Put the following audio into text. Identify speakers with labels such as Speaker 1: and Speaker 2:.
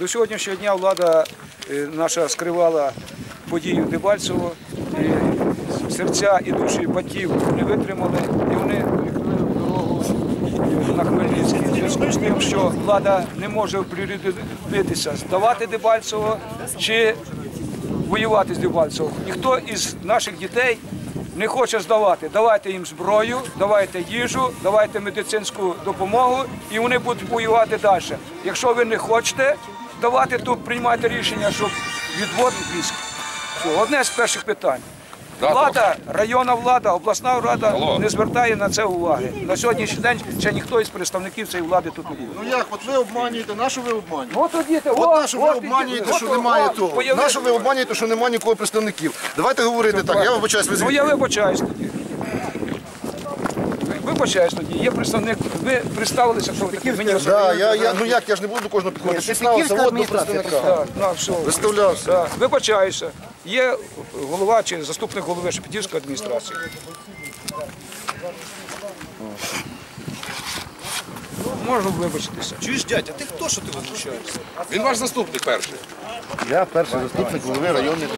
Speaker 1: До сьогоднішнього дня влада е, наша скривала подію Дебальцево. Серця і душі батьків не витримали, і вони відкрили дорогу на Хмельницький. В зв'язку з тим, що влада не може оприродитися, здавати Дебальцево чи воювати з Дебальцево. Ніхто із наших дітей не хоче здавати. Давайте їм зброю, давайте їжу, давайте медицинську допомогу, і вони будуть воювати далі. Якщо ви не хочете давати, то приймайте рішення, щоб відвод військ. Все, одне з перших питань. Влада, районна влада, обласна рада не звертає на це уваги. На сьогоднішній день ще ніхто із представників цієї влади тут не був.
Speaker 2: Ну як, от ви обманюєте, на що ви обманюєте?
Speaker 1: Ну, от
Speaker 2: От на що ви обманюєте, що немає того. На що ви обманюєте, що немає нікого представників. Давайте говорити так, я вибачаюсь, ви
Speaker 1: Ну я вибачаюсь тоді. Вибачаюсь тоді. Є представник, ви представилися, що ви такі мені
Speaker 2: Да, я, я, ну як, я ж не буду до кожного підходити. Представився, от до представника.
Speaker 1: Так, на, все.
Speaker 2: Виставлявся.
Speaker 1: Так, вибачаюся. Є голова чи заступник голови Шепетівської адміністрації. Можу вибачитися.
Speaker 3: Чуєш, дядя, ти хто що ти возмущаєшся? Він ваш заступник перший.
Speaker 2: Я перший заступник голови районної